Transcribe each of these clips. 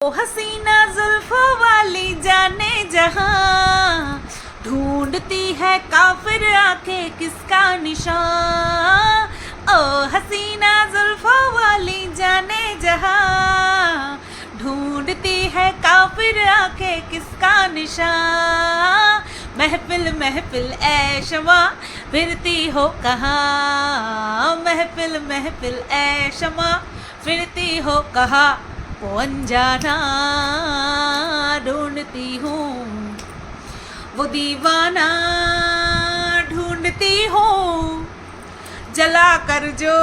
ओ हसीना जुल्फों वाली जाने जहाँ। ढूंढती है काफिर आँखें किसका निशान। ओ हसीना जुल्फों वाली जाने जहाँ। ढूंढती है काफिर आँखें किसका निशान। महफिल महफिल ऐशमा फिरती हो कहाँ। महफिल महफिल ऐशमा फिरती हो कहाँ। अनजाना ढूंढती हूँ वो दीवाना ढूंढती हूँ जला कर जो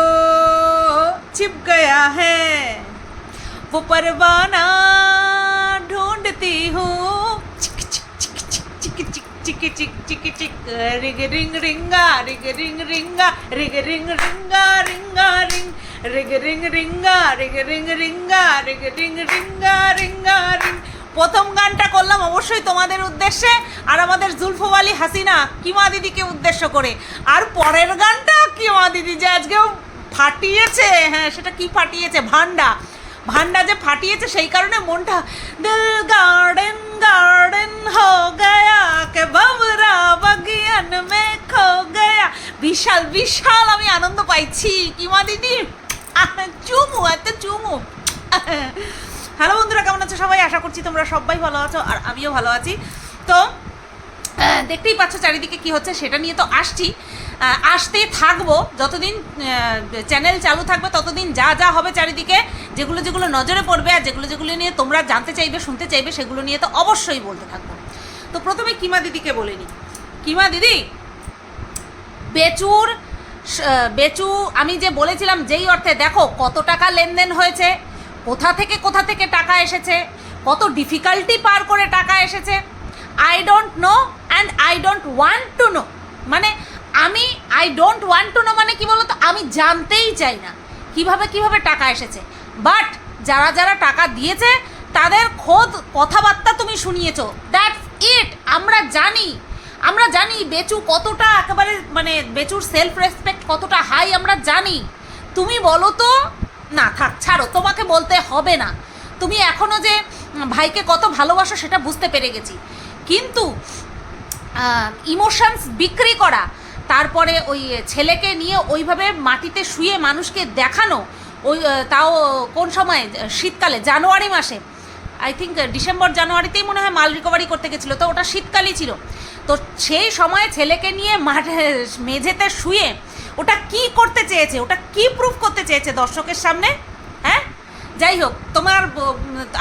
छिप गया है वो परवाना ढूंढती हूँ चिक चिक चिक चिक चिक चिक चिक चिक रिग रिंग रिंगा रिग रिंग रिंगा रिग रिंग रिंगा रिंगा ring ring ringa ring ringa ring ring a ring a ring. প্রথম গানটা করলাম অবশ্যই তোমাদের উদ্দেশ্যে আর আমাদের জুলফোবালি হাসিনা, কিমা দিদিকে উদ্দেশ্য করে। আর পরের গানটা কিমা দিদি যে আজকেও ফাটিয়েছে হ্যাঁ সেটা কি ফাটিয়েছে? ভান্ডা। ভান্ডা যে ফাটিয়েছে সেই কারণে মনটা দিল গার্ডেন গার্ডেন হো গয়া, কে বাবরা বাগিয়ান মে খো গয়া। বিশাল বিশাল আমি আনন্দ পাইছি, কিমা দিদি। চুমু, একটা চুমু। হ্যালো বন্ধুরা, কেমন আছো সবাই? আশা করছি তোমরা সবাই ভালো আছো আর আমিও ভালো আছি। তো দেখতেই পাচ্ছ চারিদিকে কি হচ্ছে সেটা নিয়ে তো আসছি। আসতে থাকব, যতদিন চ্যানেল চালু থাকবে ততদিন যা যা হবে চারিদিকে, যেগুলো যেগুলো নজরে পড়বে আর যেগুলো যেগুলো নিয়ে তোমরা জানতে চাইবে, শুনতে চাইবে, সেগুলো নিয়ে তো অবশ্যই বলতে থাকব। তো প্রথমে কিমা দিদিকে বলে নিই কিমা দিদি, বেচুর বেচু, আমি যে বলেছিলাম যেই অর্থে, দেখো কত টাকা লেনদেন হয়েছে, কোথা থেকে কোথা থেকে টাকা এসেছে, কত ডিফিকাল্টি পার করে টাকা এসেছে I don't know and I don't want to know মানে আমি I don't want to know মানে কি বলতো? আমি জানতেই চাই না কীভাবে কীভাবে টাকা এসেছে। বাট যারা যারা টাকা দিয়েছে, তাদের খোদ কথাবার্তা তুমি শুনিয়েছো। দ্যাটস ইট আমরা জানি। আমরা জানি বেচু কতটা একেবারে মানে বেচুর সেলফ রেসপেক্ট কতটা হাই আমরা জানি। তুমি বলো তো, না থাক, ছাড়ো, তোমাকে বলতে হবে না। তুমি এখনও যে ভাইকে কত ভালোবাসো সেটা বুঝতে পেরে গেছি। কিন্তু ইমোশনস বিক্রি করা, তারপরে ওই ছেলেকে নিয়ে ওইভাবে মাটিতে শুয়ে মানুষকে দেখানো, ওই তাও কোন সময়? শীতকালে, জানুয়ারি মাসে। আই থিঙ্ক ডিসেম্বর, জানুয়ারিতেই মনে হয় মাল রিকভারি করতে গেছিল, তো ওটা শীতকালই ছিল। তো সেই সময় ছেলেকে নিয়ে মাঠে, মেঝেতে শুয়ে ওটা কি করতে চেয়েছে? ওটা কি প্রুফ করতে চেয়েছে দর্শকের সামনে? হ্যাঁ? যাই হোক, তোমার,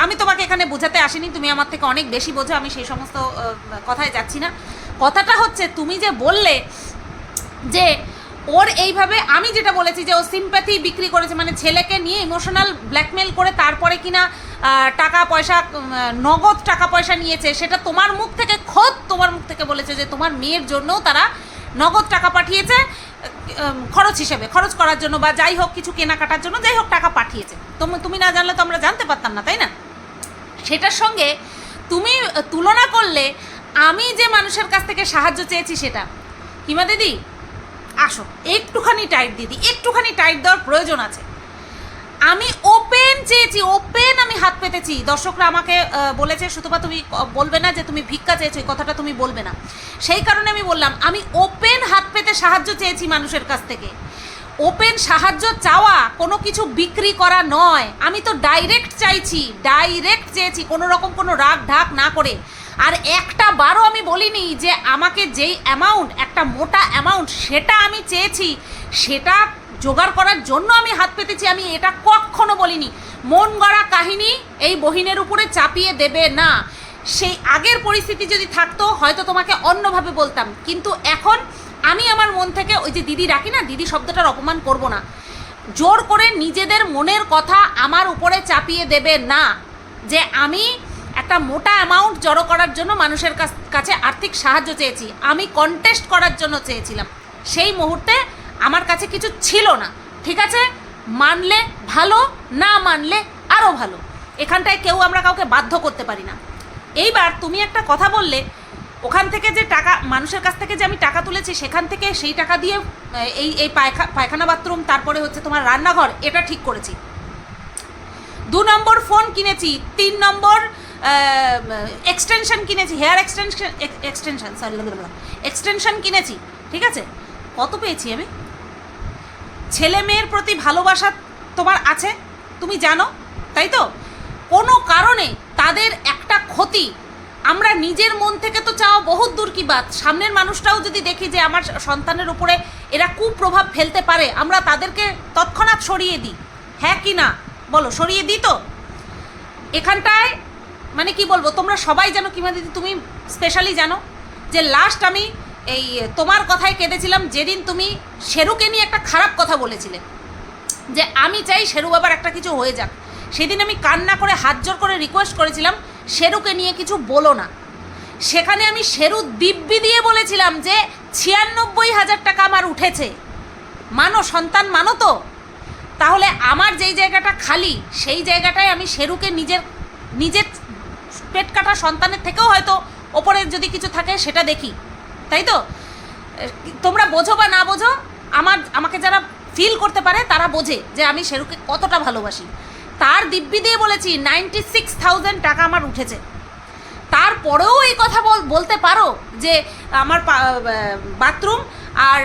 আমি তোমাকে এখানে বোঝাতে আসিনি, তুমি আমার থেকে অনেক বেশি বোঝো, আমি সেই সমস্ত কথায় যাচ্ছি না। কথাটা হচ্ছে, তুমি যে বললে যে ওর এইভাবে আমি যেটা বলেছি যে ও সিম্প্যাথি বিক্রি করেছে মানে ছেলেকে নিয়ে ইমোশনাল ব্ল্যাকমেল করে তারপরে কিনা টাকা পয়সা নগদ টাকা পয়সা নিয়েছে, সেটা তোমার মুখ থেকে খোদ তোমার মুখ থেকে বলেছে যে তোমার মেয়ের জন্যও তারা নগদ টাকা পাঠিয়েছে খরচ হিসেবে, খরচ করার জন্য বা যাই হোক কিছু কেনাকাটার জন্য যাই হোক টাকা পাঠিয়েছে। তুমি না জানলে তো আমরা জানতে পারতাম না, তাই না? সেটার সঙ্গে তুমি তুলনা করলে আমি যে মানুষের কাছ থেকে সাহায্য চেয়েছি সেটা। হিমা দিদি আসো, একটুখানি টাইট দিদি একটুখানি টাইট দেওয়ার প্রয়োজন আছে। আমি ওপেন চেয়েছি ওপেন আমি হাত পেতেছি। দর্শকরা আমাকে বলেছে, সুতপা, তুমি বলবে না যে তুমি ভিক্ষা চেয়েছো, এই কথাটা তুমি বলবে না। সেই কারণে আমি বললাম, আমি ওপেন হাত পেতে সাহায্য চেয়েছি মানুষের কাছ থেকে। ওপেন সাহায্য চাওয়া কোনো কিছু বিক্রি করা নয়। আমি তো ডাইরেক্ট চাইছি ডাইরেক্ট চেয়েছি, কোনো রকম কোনো রাগ ঢাক না করে। আর একটা বারও আমি বলিনি যে আমাকে যেই অ্যামাউন্ট একটা মোটা অ্যামাউন্ট সেটা আমি চেয়েছি, সেটা জোগাড় করার জন্য আমি হাত পেতেছি, আমি এটা কখনো বলিনি। মন গড়া কাহিনী এই বহিনের উপরে চাপিয়ে দেবে না। সেই আগের পরিস্থিতি যদি থাকতো, হয়তো তোমাকে অন্যভাবে বলতাম। কিন্তু এখন আমি আমার মন থেকে ওই যে দিদি রাখি না, দিদি শব্দটার অপমান করব না। জোর করে নিজেদের মনের কথা আমার উপরে চাপিয়ে দেবে না। যে আমি একটা মোটা অ্যামাউন্ট জড়ো করার জন্য মানুষের কাছ- আর্থিক সাহায্য চেয়েছি। আমি কন্টেস্ট করার জন্য চেয়েছিলাম। সেই মুহূর্তে আমার কাছে কিছু ছিল না। ঠিক আছে? মানলে ভালো, না মানলে আরও ভালো। এখানটায় কেউ আমরা কাউকে বাধ্য করতে পারি না। এইবার তুমি একটা কথা বললে, ওখান থেকে যে টাকা, মানুষের কাছ থেকে যে আমি টাকা তুলেছি, সেখান থেকে সেই টাকা দিয়ে এই এই পায়খা পায়খানা বাথরুম, তারপরে হচ্ছে তোমার রান্নাঘর, এটা ঠিক করেছি। দু নম্বর ফোন কিনেছি, তিন নম্বর এক্সটেনশন কিনেছি hair extension extension sorry extension কিনেছি, ঠিক আছে? কত পেয়েছি আমি? ছেলে মেয়ের প্রতি ভালোবাসা তোমার আছে? তুমি জানো? তাই তো? কোনো কারণে তাদের একটা ক্ষতি, আমরা নিজের মন থেকে তো চাও বহুত দূর কি বাত। সামনের মানুষটাও যদি দেখি যে আমার সন্তানের উপরে এরা কুপ্রভাব ফেলতে পারে, আমরা তাদেরকে তৎক্ষণাৎ সরিয়ে দিই। হ্যাঁ কি না? বলো, সরিয়ে দিই তো? এখানটায় মানে কি বলব, তোমরা সবাই জানো কিমা দিদি তুমি স্পেশালি জানো যে লাস্ট আমি এই তোমার কথায় কেঁদেছিলাম যেদিন তুমি শেরুকে নিয়ে একটা খারাপ কথা বলেছিলে। যে আমি চাই শেরু বাবার একটা কিছু হয়ে যাক। সেদিন আমি কান্না করে, হাত জোর করে রিকোয়েস্ট করেছিলাম, শেরুকে নিয়ে কিছু বলো না। সেখানে আমি শেরু দিব্যি দিয়ে বলেছিলাম যে, ছিয়ানব্বই হাজার টাকা আমার উঠেছে। মানো সন্তান, মানো তো। তাহলে আমার যেই জায়গাটা খালি, সেই জায়গাটায় আমি শেরুকে নিজের নিজের পেট কাটা সন্তানের থেকেও হয়তো ওপরে যদি কিছু থাকে সেটা দেখি। তাই তো? তোমরা বোঝো বা না বোঝো, আমার, আমাকে যারা ফিল করতে পারে তারা বোঝে যে আমি শেরুকে কতটা ভালোবাসি। তার দিব্যি দিয়ে বলেছি নাইনটি সিক্স থাউজেন্ড টাকা আমার উঠেছে। তারপরেও এই কথা বল, বলতে পারো যে আমার বাথরুম আর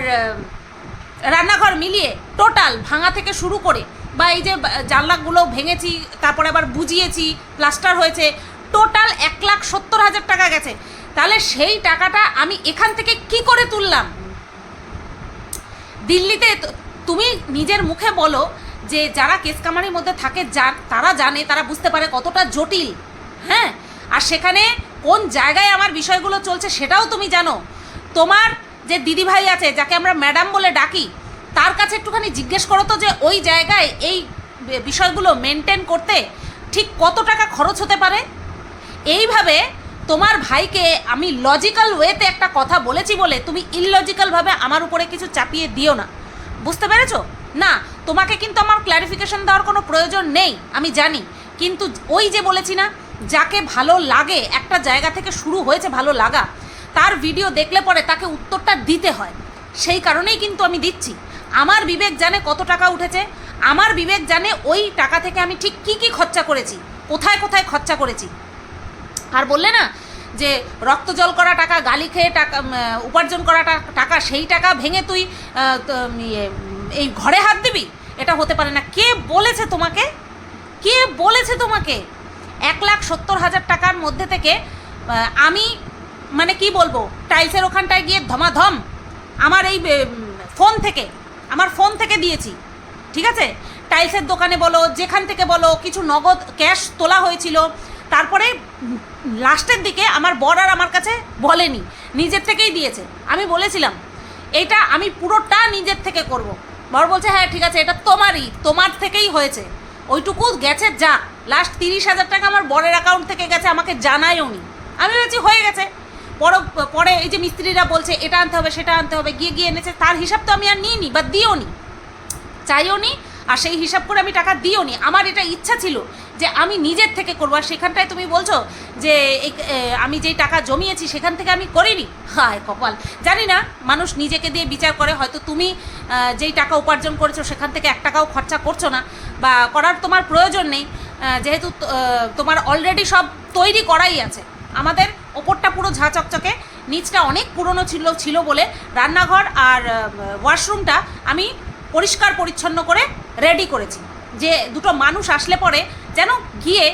রান্নাঘর মিলিয়ে টোটাল ভাঙা থেকে শুরু করে বা এই যে জানলাগুলো ভেঙেছি, তারপরে আবার বুঝিয়েছি প্লাস্টার হয়েছে টোটাল এক লাখ সত্তর হাজার টাকা গেছে। তাহলে সেই টাকাটা আমি এখান থেকে কি করে তুললাম? দিল্লিতে তুমি নিজের মুখে বলো যে যারা কেস কামারির মধ্যে থাকে যান তারা জানে, তারা বুঝতে পারে কতটা জটিল। হ্যাঁ? আর সেখানে কোন জায়গায় আমার বিষয়গুলো চলছে সেটাও তুমি জানো। তোমার যে দিদিভাই আছে, যাকে আমরা ম্যাডাম বলে ডাকি, তার কাছে একটুখানি জিজ্ঞেস করো তো যে ওই জায়গায় এই বিষয়গুলো মেনটেন করতে ঠিক কত টাকা খরচ হতে পারে? এইভাবে তোমার ভাইকে আমি লজিক্যাল ওয়েতে একটা কথা বলেছি বলে তুমি ইললজিক্যালভাবে আমার উপরে কিছু চাপিয়ে দিও না। বুঝতে পেরেছ? না, তোমাকে কিন্তু আমার ক্ল্যারিফিকেশন দেওয়ার কোনো প্রয়োজন নেই, আমি জানি। কিন্তু ওই যে বলেছি না, যাকে ভালো লাগে, একটা জায়গা থেকে শুরু হয়েছে ভালো লাগা, তার ভিডিও দেখলে পরে তাকে উত্তরটা দিতে হয়। সেই কারণেই কিন্তু আমি দিচ্ছি। আমার বিবেক জানে কত টাকা উঠেছে, আমার বিবেক জানে ওই টাকা থেকে আমি ঠিক কী কী খরচা করেছি, কোথায় কোথায় খরচা করেছি। আর বললে না যে রক্ত জল করা টাকা গালি খেয়ে টাকা উপার্জন করা টাকা সেই টাকা ভেঙে তুই ইয়ে, এই ঘরে হাত দিবি? এটা হতে পারে না। কে বলেছে তোমাকে? কে বলেছে তোমাকে? এক লাখ সত্তর হাজার টাকার মধ্যে থেকে আমি মানে কি বলব টাইলসের ওখানটায় গিয়ে ধমাধম আমার এই ফোন থেকে আমার ফোন থেকে দিয়েছি। ঠিক আছে? টাইলসের দোকানে বলো যেখান থেকে বলো কিছু নগদ ক্যাশ তোলা হয়েছিল। তারপরে লাস্টের দিকে আমার বর আর আমার কাছে বলেনি, নিজের থেকেই দিয়েছে। আমি বলেছিলাম, এটা আমি পুরোটা নিজের থেকে করব। বর বলছে হ্যাঁ ঠিক আছে, এটা তোমারই, তোমার থেকেই হয়েছে। ওইটুকু গেছে যা লাস্ট তিরিশ হাজার টাকা আমার বরের অ্যাকাউন্ট থেকে গেছে, আমাকে জানায়ও নি। আমি ভেবেছি হয়ে গেছে। পর, পরে এই যে মিস্ত্রিরা বলছে, এটা আনতে হবে, সেটা আনতে হবে, গিয়ে গিয়ে এনেছে। তার হিসাব তো আমি আর নিইনি বা দিও নি চাইও নি আর সেই হিসাব করে আমি টাকা দিও নি আমার এটা ইচ্ছা ছিল যে আমি নিজের থেকে করব। আর সেখানটায় তুমি বলছো যে আমি যেই টাকা জমিয়েছি সেখান থেকে আমি করিনি। হায় কপাল। জানি না, মানুষ নিজেকে দিয়ে বিচার করে, হয়তো তুমি যেই টাকা উপার্জন করেছ সেখান থেকে এক টাকাও খরচা করছ না বা করার তোমার প্রয়োজন নেই। যেহেতু তোমার অলরেডি সব তৈরি করাই আছে। আমাদের ওপরটা পুরো ঝাঁ চকচকে, নিচটা অনেক পুরনো ছিল ছিল বলে রান্নাঘর আর ওয়াশরুমটা আমি পরিষ্কার পরিচ্ছন্ন করে রেডি করেছি। যে দুটো মানুষ আসলে পরে যেন গিয়ে,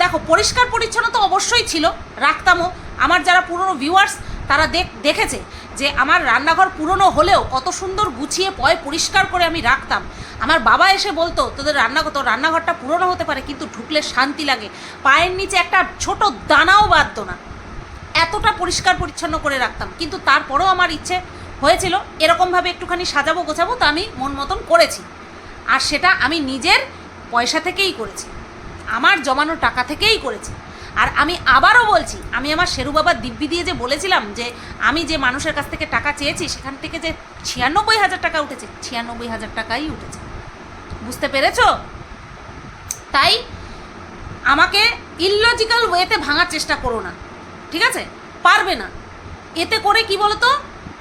দেখো, পরিষ্কার পরিচ্ছন্ন তো অবশ্যই ছিল, রাখতামও। আমার যারা পুরনো ভিউয়ার্স তারা দেখ দেখেছে যে আমার রান্নাঘর পুরনো হলেও কত সুন্দর গুছিয়ে পয় পরিষ্কার করে আমি রাখতাম। আমার বাবা এসে বলতো, তোদের রান্নাঘর তোর রান্নাঘরটা পুরনো হতে পারে, কিন্তু ঢুকলে শান্তি লাগে। পায়ের নিচে একটা ছোট দানাও বাঁধতো না। এতটা পরিষ্কার পরিচ্ছন্ন করে রাখতাম। কিন্তু তারপরেও আমার ইচ্ছে হয়েছিল, এরকমভাবে একটুখানি সাজাবো গোছাবো তো আমি মন মতন করেছি। আর সেটা আমি নিজের পয়সা থেকেই করেছি। আমার জমানো টাকা থেকেই করেছি। আর আমি আবারও বলছি, আমি আমার শেরু বাবার দিব্যি দিয়ে যে বলেছিলাম যে আমি যে মানুষের কাছ থেকে টাকা চেয়েছি, সেখান থেকে যে ছিয়ানব্বই হাজার টাকা উঠেছে, ছিয়ানব্বই হাজার টাকাই উঠেছে। বুঝতে পেরেছ? তাই আমাকে ইললজিক্যাল ওয়েতে ভাঙার চেষ্টা করো না। ঠিক আছে? পারবে না। এতে করে কি বলতো?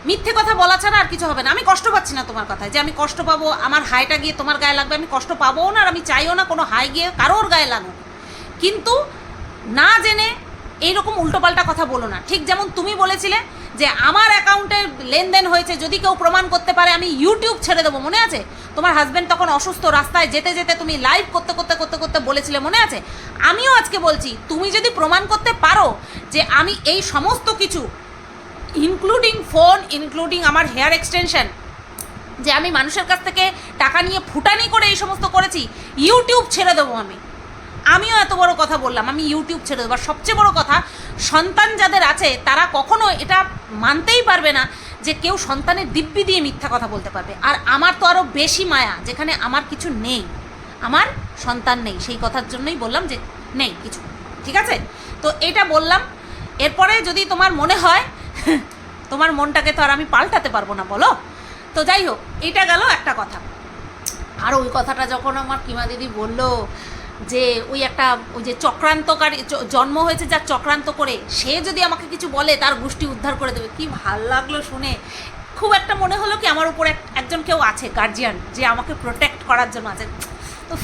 মিথ্যে কথা বলা ছাড়া আর কিছু হবে না। আমি কষ্ট পাচ্ছি না তোমার কথায়। যে আমি কষ্ট পাবো, আমার হাইটা গিয়ে তোমার গায়ে লাগবে, আমি কষ্ট পাবো না আর আমি চাইও না কোনো হাই গিয়ে কারোর গায়ে লাগুক। কিন্তু না জেনে এইরকম উল্টোপাল্টা কথা বলো না। ঠিক যেমন তুমি বলেছিলে যে আমার অ্যাকাউন্টে লেনদেন হয়েছে, যদি কেউ প্রমাণ করতে পারে, আমি ইউটিউব ছেড়ে দেবো, মনে আছে? তোমার হাজব্যান্ড তখন অসুস্থ, রাস্তায় যেতে যেতে তুমি লাইভ করতে করতে করতে করতে বলেছিলে, মনে আছে? আমিও আজকে বলছি, তুমি যদি প্রমাণ করতে পারো যে আমি এই সমস্ত কিছু ইনক্লুডিং ফোন ইনক্লুডিং আমার হেয়ার এক্সটেনশন যে আমি মানুষের কাছ থেকে টাকা নিয়ে ফুটানি করে এই সমস্ত করেছি ইউটিউব ছেড়ে দেবো আমি। আমিও এত বড় কথা বললাম, আমি ইউটিউব ছেড়ে দেবো। আর সবচেয়ে বড় কথা, সন্তান যাদের আছে, তারা কখনো এটা মানতেই পারবে না যে কেউ সন্তানের দিব্যি দিয়ে মিথ্যা কথা বলতে পারবে। আর আমার তো আরও বেশি মায়া, যেখানে আমার কিছু নেই। আমার সন্তান নেই, সেই কথার জন্যই বললাম যে, নেই কিছু, ঠিক আছে? তো এটা বললাম। এরপরে যদি তোমার মনে হয় তোমার মনটাকে তো আর আমি পাল্টাতে পারব না বলো? তো যাই হোক এটা গেল একটা কথা। আর ওই কথাটা যখন আমার কিমা দিদি বলল যে ওই একটা ওই যে চক্রান্তকারী জন্ম হয়েছে যার চক্রান্ত করে সে যদি আমাকে কিছু বলে তার গোষ্ঠী উদ্ধার করে দেবে। কি ভালো লাগল শুনে। খুব একটা মনে হলো কি আমার উপর এক- একজন কেউ আছে গার্জিয়ান যে আমাকে প্রোটেক্ট করার জন্য আছে। উফ,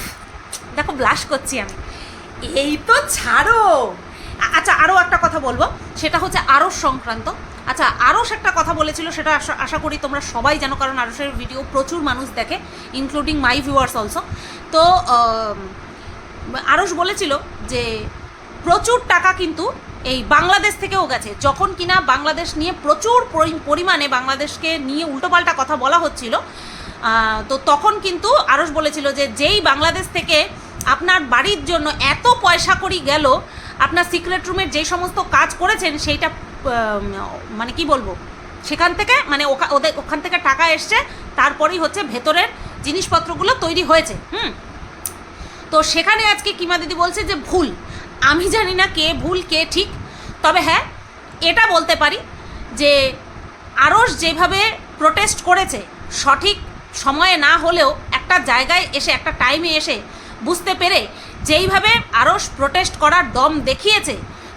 দেখো ব্লাশ করছি আমি। এই তো ছাড়ো। আচ্ছা আরও একটা কথা বলব। সেটা হচ্ছে আরস সংক্রান্ত। আচ্ছা আরস একটা কথা বলেছিল, সেটা আশা করি তোমরা সবাই জানো, কারণ আরসের ভিডিও প্রচুর মানুষ দেখে ইনক্লুডিং মাই ভিউয়ার্স অলসো তো আরস বলেছিল যে প্রচুর টাকা কিন্তু এই বাংলাদেশ থেকেও গেছে। যখন কিনা বাংলাদেশ নিয়ে প্রচুর পরি- পরিমাণে বাংলাদেশকে নিয়ে উল্টোপাল্টা কথা বলা হচ্ছিল তো তখন কিন্তু আরস বলেছিল যে যেই বাংলাদেশ থেকে আপনার বাড়ির জন্য এত পয়সা করি গেল আপনার সিক্রেট রুমের যে সমস্ত কাজ করেছেন, সেইটা মানে কি বলব? সেখান থেকে মানে ওদের, ওখান থেকে টাকা এসছে, তারপরেই হচ্ছে ভেতরের জিনিসপত্রগুলো তৈরি হয়েছে, হুম? তো সেখানে আজকে কিমা দিদি বলছে যে, ভুল। আমি জানি না কে ভুল, কে ঠিক, তবে হ্যাঁ এটা বলতে পারি যে আরস যেভাবে প্রোটেস্ট করেছে, সঠিক সময়ে না হলেও একটা জায়গায় এসে, একটা টাইমে এসে বুঝতে পেরে যেইভাবে আরস প্রোটেস্ট করার দম দেখিয়েছে,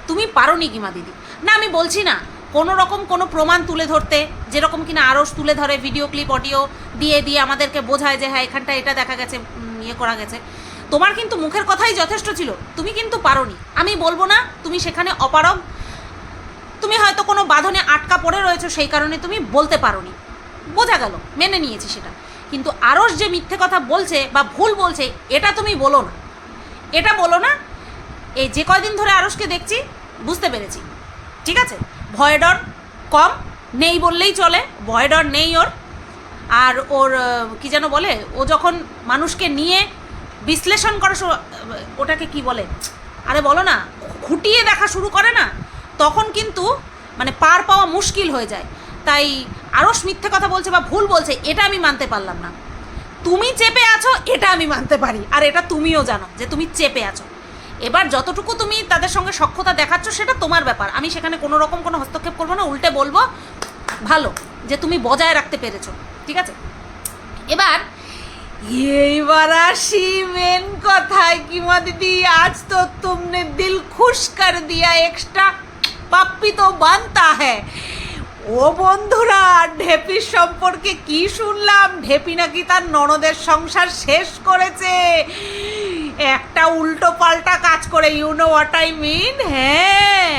তুমি পারোনি কিমা দিদি। না, আমি বলছি না, কোনো রকম কোনো প্রমাণ তুলে ধরতে, যেরকম কিনা আরস তুলে ধরে ভিডিও ক্লিপ অডিও দিয়ে দিয়ে আমাদেরকে বোঝায় যে হ্যাঁ এখানটা এটা দেখা গেছে ইয়ে করা গেছে। তোমার কিন্তু মুখের কথাই যথেষ্ট ছিল, তুমি কিন্তু পারোনি। আমি বলব না, তুমি সেখানে অপারগ। তুমি হয়তো কোনো বাঁধনে আটকা পড়ে রয়েছো, সেই কারণে তুমি বলতে পারোনি। বোঝা গেল, মেনে নিয়েছি সেটা। কিন্তু আরস যে মিথ্যে কথা বলছে বা ভুল বলছে, এটা তুমি বলো না। এটা বলো না। এই যে কয়দিন ধরে আরসকে দেখছি, বুঝতে পেরেছি। ঠিক আছে? ভয় ডর কম, নেই বললেই চলে, ভয় ডর নেই ওর। আর ওর কি যেন বলে, ও যখন মানুষকে নিয়ে বিশ্লেষণ করা ওটাকে কি বলে? আরে বলো না, খুঁটিয়ে দেখা শুরু করে না, তখন কিন্তু মানে পার পাওয়া মুশকিল হয়ে যায়। তাই আরস মিথ্যে কথা বলছে বা ভুল বলছে, এটা আমি মানতে পারলাম না। তুমি চেপে আছো, এটা আমি মানতে পারি। আর এটা তুমিও জানো যে তুমি চেপে আছো। এবার যতটুকু তুমি তাদের সঙ্গে সক্ষতা দেখাচ্ছ, সেটা তোমার ব্যাপার। আমি সেখানে কোনো রকম কোনো হস্তক্ষেপ করব না, উল্টে বলব, ভালো, যে তুমি বজায় রাখতে পেরেছ, ঠিক আছে? এবার, এইবার আসি মেন কথায় কিমা দিদি, আজ তো তুমনে দিল খুশ কর দিয়া এক্সট্রা পাপ্পি তো বানতা হ্যাঁ ও বন্ধুরা ঢেপির সম্পর্কে কি শুনলাম? ঢেপি নাকি তার ননদের সংসার শেষ করেছে। একটা উল্টো পাল্টা কাজ করে you know what I mean হ্যাঁ।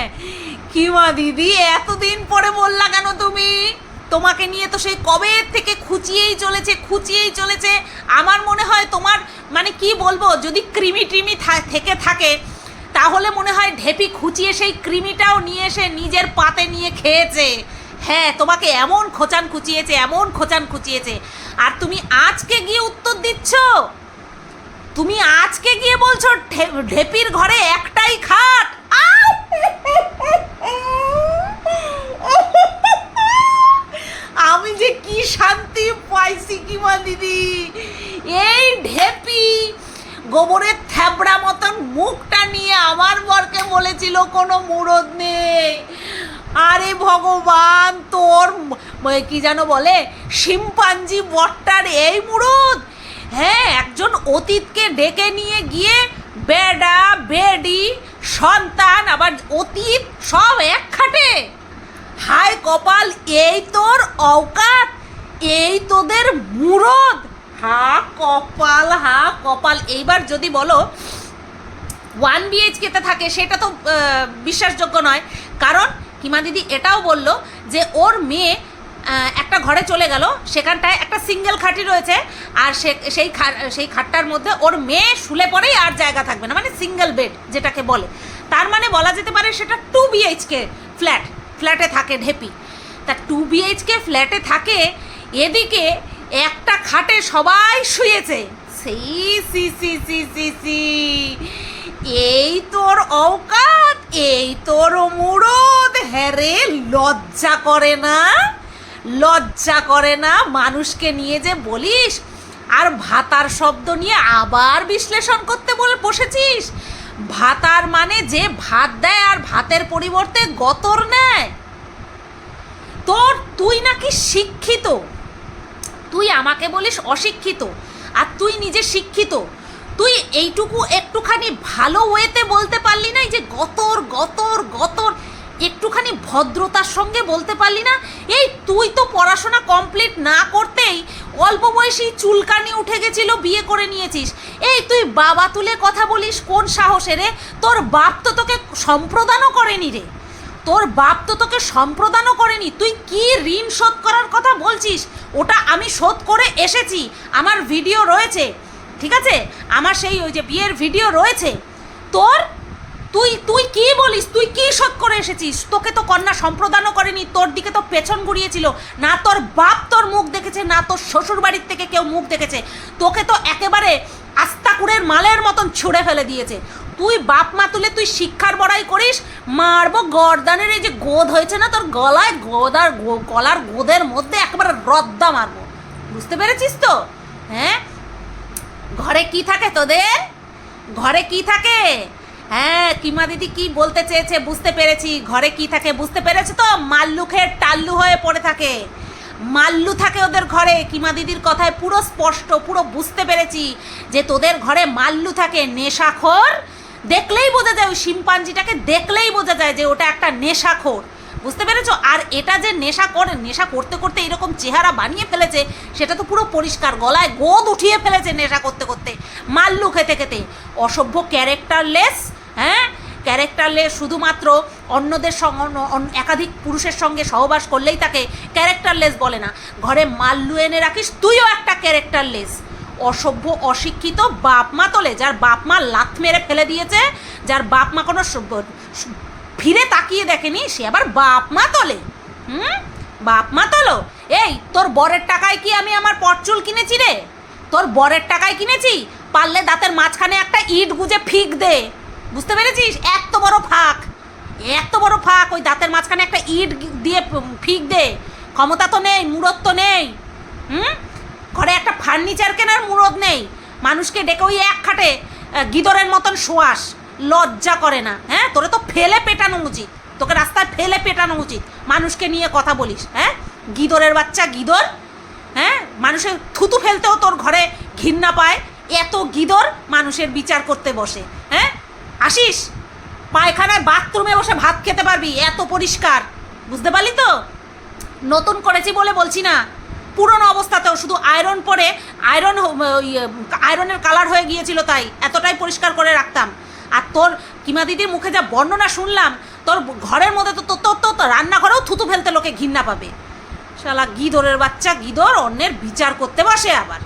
কিমা দিদি, এতদিন পরে বললা কেন তুমি? তোমাকে নিয়ে তো সেই কবে থেকে খুঁচিয়েই চলেছে খুঁচিয়েই চলেছে। আমার মনে হয় তোমার মানে কি বলব, যদি ক্রিমি ট্রিমি থেকে থাকে, তাহলে মনে হয় ঢেপি খুঁচিয়ে সেই ক্রিমিটাও নিয়ে এসে নিজের পাতে নিয়ে খেয়েছে। হ্যাঁ তোমাকে এমন খোঁচান খুঁচিয়েছে, এমন খোঁচান খুঁচিয়েছে। আর তুমি আজকে গিয়ে উত্তর দিচ্ছ? তুমি আজকে গিয়ে বলছো ঢেপির ঘরে একটাই খাট? আমি যে কি শান্তি পাইছি কি মা দিদি? এই ঢেপি গোবরের থ্যাবড়া মতন মুখটা নিয়ে আমার বরকে বলেছিল, কোনো মুরদ নেই। আরে ভগবান, তোর কি যেন বলে, শিম্পাঞ্জি বট্টার এই মুরুদ। হ্যাঁ একজন অতীতকে ডেকে নিয়ে গিয়ে বেডা, বেডি, সন্তান, আবার অতীত সব এক খাটে হায় কপাল, এই তোর অওকাত, এই তোদের মুরদ। হা কপাল হা কপাল। এইবার যদি বলো ওয়ান বিএইচকেতে থাকে, সেটা তো বিশ্বাসযোগ্য নয়। কারণ হিমা দিদি এটাও বলল যে ওর মেয়ে একটা ঘরে চলে গেল, সেখানটায় একটা সিঙ্গেল খাটি রয়েছে, আর সে, সেই সেই খাটটার মধ্যে ওর মেয়ে শুলে পরেই আর জায়গা থাকবে না মানে সিঙ্গেল বেড যেটাকে বলে। তার মানে বলা যেতে পারে সেটা টু বিএইচকে ফ্ল্যাট, ফ্ল্যাটে থাকে ঢেপি। তা টু বিএইচকে ফ্ল্যাটে থাকে, এদিকে একটা খাটে সবাই শুয়েছে। সেই সি সি সি সি সি। এই তোর অওকাত এই তোর মুরদ। হ্যারে লজ্জা করে না? লজ্জা করে না? মানুষকে নিয়ে যে বলিস, আর ভাতার শব্দ নিয়ে আবার বিশ্লেষণ করতে বলে, বসেছিস? ভাতার মানে যে ভাত দেয় আর ভাতের পরিবর্তে গতর নেয়। তোর, তুই নাকি শিক্ষিত। তুই আমাকে বলিস অশিক্ষিত, আর তুই নিজে শিক্ষিত। তুই এইটুকু একটুখানি ভালো ওয়েতে বলতে পারলি না যে গতর গতর গতর, একটুখানি ভদ্রতার সঙ্গে বলতে পারলি না? এই তুই তো পড়াশোনা কমপ্লিট না করতেই অল্প বয়সী চুলকানি উঠে গেছিল, বিয়ে করে নিয়েছিস। এই তুই বাবা তুলে কথা বলিস, কোন সাহসে রে? তোর বাপ তো তোকে সম্প্রদানও করেনি রে। তোর বাপ তো তোকে সম্প্রদানও করেনি। তুই কি ঋণ শোধ করার কথা বলছিস? ওটা আমি শোধ করে এসেছি। আমার ভিডিও রয়েছে। ঠিক আছে? আমার সেই ওই যে বিয়ের ভিডিও রয়েছে। তোর? তুই তুই কি বলিস? তুই কি শোধ করে এসেছিস? তোকে তো কন্যা সম্প্রদানও করেনি, তোর দিকে তো পেছন ঘুরিয়েছিল। না তোর বাপ তোর মুখ দেখেছে, না তোর শ্বশুর বাড়ির থেকে কেউ মুখ দেখেছে। তোকে তো একেবারে আস্তাকুড়ের মালের মতন ছুঁড়ে ফেলে দিয়েছে। তুই বাপ মা তুলে তুই শিক্ষার বড়াই করিস, মারবো গর্দানের এই যে গোদ হয়েছে না তোর গলায় গোদার গলার গোদের মধ্যে একেবারে রদ্দা মারবো। বুঝতে পেরেছিস তো? হ্যাঁ? ঘরে কি থাকে তোদের? ঘরে কি থাকে? হ্যাঁ কিমা দিদি কি বলতে চেয়েছে বুঝতে পেরেছি। ঘরে কি থাকে বুঝতে পেরেছে তো? মাল্লু খেয়ে টাল্লু হয়ে পড়ে থাকে। মাল্লু থাকে ওদের ঘরে। কিমা দিদির কথায় পুরো স্পষ্ট, পুরো বুঝতে পেরেছি যে তোদের ঘরে মাল্লু থাকে, নেশাখোর। দেখলেই বোঝা যায়, ওই শিম্পাঞ্জিটাকে দেখলেই বোঝা যায় যে ওটা একটা নেশাখোর। বুঝতে পেরেছ? আর এটা যে নেশা করে, নেশা করতে করতে এরকম চেহারা বানিয়ে ফেলেছে, সেটা তো পুরো পরিষ্কার গলায় গোদ উঠিয়ে ফেলেছে নেশা করতে করতে। মাল্লু খেতে খেতে। অসভ্য ক্যারেক্টারলেস হ্যাঁ? ক্যারেক্টারলেস শুধুমাত্র অন্যদের সঙ্গে একাধিক পুরুষের সঙ্গে সহবাস করলেই তাকে ক্যারেক্টারলেস বলে না। ঘরে মাল্লু এনে রাখিস, তুইও একটা ক্যারেক্টারলেস। অসভ্য, অশিক্ষিত বাপ মা তোলে, যার বাপ মা লাথ মেরে ফেলে দিয়েছে, যার বাপ মা কোনো ফিরে তাকিয়ে দেখেনি সে আবার বাপ মা তোলে। হুম? বাপ মা তোলো? এই, তোর বরের টাকায় কি আমি আমার পটচুল কিনেছি রে? তোর বরের টাকায় কিনেছি? পারলে দাঁতের মাঝখানে একটা ইট গুজে ফিক দে। বুঝতে পেরেছিস? এত বড় ফাঁক। এত বড় ফাঁক, ওই দাঁতের মাঝখানে একটা ইট দিয়ে ফিক দে। ক্ষমতা তো নেই মুরত তো নেই। হুম? ঘরে একটা ফার্নিচার কেনার মুরদ নেই। মানুষকে ডেকে ওই এক খাটে গিদরের মতন শোয়াস। লজ্জা করে না হ্যাঁ? তোরে তো ফেলে পেটানো উচিত। তোকে রাস্তায় ফেলে পেটানো উচিত। মানুষকে নিয়ে কথা বলিস হ্যাঁ? গিদরের বাচ্চা গিদর হ্যাঁ? মানুষের থুতু ফেলতেও তোর ঘরে ঘৃণা পায়। এত গিদর মানুষের বিচার করতে বসে হ্যাঁ? আসিস? পায়খানায় বাথরুমে বসে ভাত খেতে পারবি, এত পরিষ্কার। বুঝতে পারলি তো? নতুন করেছি বলে বলছি না। পুরনো অবস্থাতেও শুধু আয়রন পরে, আয়রন আয়রনের কালার হয়ে গিয়েছিল তাই। এতটাই পরিষ্কার করে রাখতাম। আর তোর কিমা দিদির মুখে যা বর্ণনা শুনলাম, তোর ঘরের মধ্যে তো তোর তো রান্নাঘরেও থুতু ফেলতে লোকে ঘৃণা পাবে। শালা গিদরের বাচ্চা, গিদর অন্যের বিচার করতে বসে আবার।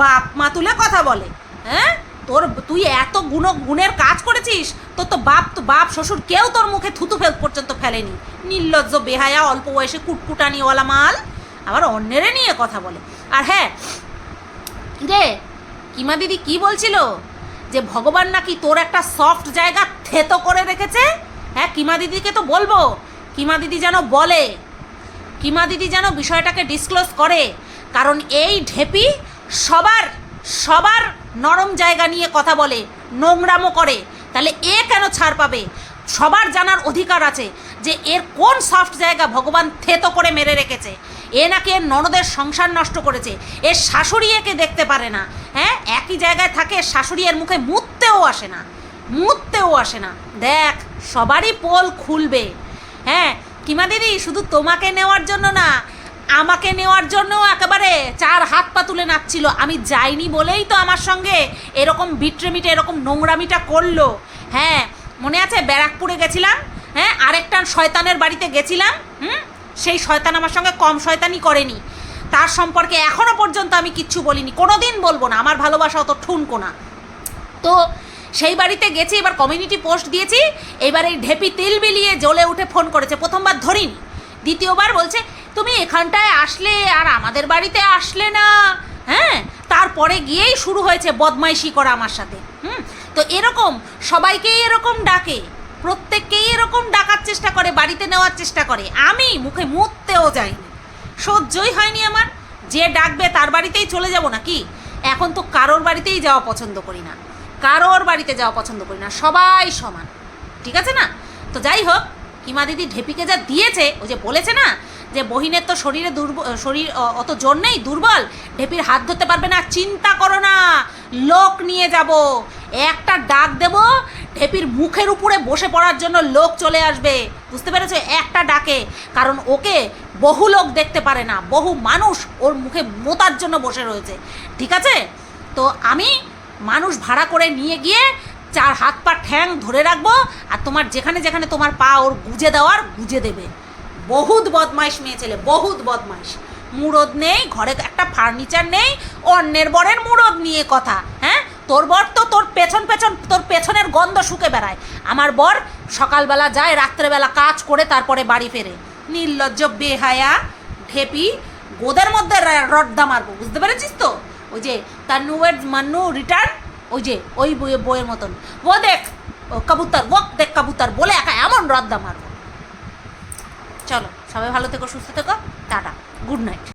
বাপ মা তুলে কথা বলে হ্যাঁ? তোর তুই এত গুণ গুণের কাজ করেছিস, তোর তো বাপ তো বাপ, শ্বশুর কেউ তোর মুখে থুতু ফেল পর্যন্ত ফেলেনি। নির্লজ্জ, বেহায়া, অল্প বয়সে কুটকুটানিওয়ালা মাল। আবার অন্যেরে নিয়ে কথা বলে। আর হ্যাঁ কিরে, কিমা দিদি কি বলছিল? যে ভগবান নাকি তোর একটা সফট জায়গা থেতো করে রেখেছে? হ্যাঁ কিমা দিদিকে তো বলব। কিমা দিদি যেন বলে, কিমা দিদি যেন বিষয়টাকে ডিসক্লোজ করে। কারণ এই ঢেপি সবার সবার নরম জায়গা নিয়ে কথা বলে, নোংরামো করে। তাহলে এ কেন ছাড় পাবে? সবার জানার অধিকার আছে যে এর কোন সফট জায়গা ভগবান থেতো করে মেরে রেখেছে। এ নাকি এর ননদের সংসার নষ্ট করেছে। এর শাশুড়ি একে দেখতে পারে না। হ্যাঁ? একই জায়গায় থাকে শাশুড়ি এর মুখে মুততেও আসে না। মুততেও আসে না। দেখ, সবারই পোল খুলবে। হ্যাঁ? কিমা দিদি, শুধু তোমাকে নেওয়ার জন্য না, আমাকে নেওয়ার জন্য একেবারে চার হাত পা তুলে নাচছিল। আমি যাইনি বলেই তো আমার সঙ্গে এরকম বিট্রেমিটে, এরকম নোংরামিটা করল। হ্যাঁ? মনে আছে ব্যারাকপুরে গেছিলাম? হ্যাঁ? আরেকটা শয়তানের বাড়িতে গেছিলাম? হুম? সেই শয়তান আমার সঙ্গে কম শয়তানি করেনি। তার সম্পর্কে এখনও পর্যন্ত আমি কিচ্ছু বলিনি। কোনো দিন বলব না, আমার ভালোবাসা অত ঠুনকো না। তো সেই বাড়িতে গেছি, এবার কমিউনিটি পোস্ট দিয়েছি, এবার এই ঢেপি তিল বিলিয়ে জ্বলে উঠে ফোন করেছে। প্রথমবার ধরিনি, দ্বিতীয়বার বলছে, তুমি এখানটায় আসলে আর আমাদের বাড়িতে আসলে না। হ্যাঁ? তারপরে গিয়েই শুরু হয়েছে বদমাইশি করা আমার সাথে। হুম? তো এরকম, সবাইকেই এরকম ডাকে। প্রত্যেককেই এরকম ডাকার চেষ্টা করে, বাড়িতে নেওয়ার চেষ্টা করে। আমি মুখে মুততেও যাইনি সহ্যই হয়নি আমার। যে ডাকবে তার বাড়িতেই চলে যাব নাকি? এখন তো কারোর বাড়িতেই যাওয়া পছন্দ করি না। কারোর বাড়িতে যাওয়া পছন্দ করি না। সবাই সমান। ঠিক আছে না? তো যাই হোক, হিমা দিদি ঢেপিকে যা দিয়েছে, ও যে বলেছে না যে বহিনের তো শরীরে দুর্বল শরীর অত জোর নেই, দুর্বল, ঢেপির হাত ধরতে পারবে না, চিন্তা করো না, লোক নিয়ে যাব। একটা ডাক দেব ঢেপির মুখের উপরে বসে পড়ার জন্য লোক চলে আসবে। বুঝতে পেরেছ? একটা ডাকে। কারণ ওকে বহু লোক দেখতে পারে না। বহু মানুষ ওর মুখে মোতার জন্য বসে রয়েছে। ঠিক আছে? তো আমি মানুষ ভাড়া করে নিয়ে গিয়ে চার হাত পা ঠ্যাং ধরে রাখব আর তোমার যেখানে যেখানে তোমার পা ওর গুজে দেওয়ার গুজে দেবে। বহুত বদমাইশ মেয়ে ছেলে, বহুত বদমাইশ। মুরদ নেই, ঘরে একটা ফার্নিচার নেই, অন্যের বরের মুরদ নিয়ে কথা হ্যাঁ? তোর বর তো তোর পেছন পেছন, তোর পেছনের গন্ধ শুকে বেড়ায়। আমার বর সকালবেলা যায়, রাত্রেবেলা কাজ করে তারপরে বাড়ি ফেরে। নির্লজ্জ, বেহায়া, ঢেপি, গোদের মধ্যে রড্ডা মারবো, বুঝতে পেরেছিস তো? ওই যে তার নু নুয়ের মান্নু রিটার্ন, ওই যে, ওই বইয়ের বইয়ের মতন। ও দেখ, ও কবুতর, ও দেখ কবুতর, বলে একা এমন রদ্দা মারবো। চলো, সবাই ভালো থেকো, সুস্থ থেকো, টাটা, গুড নাইট।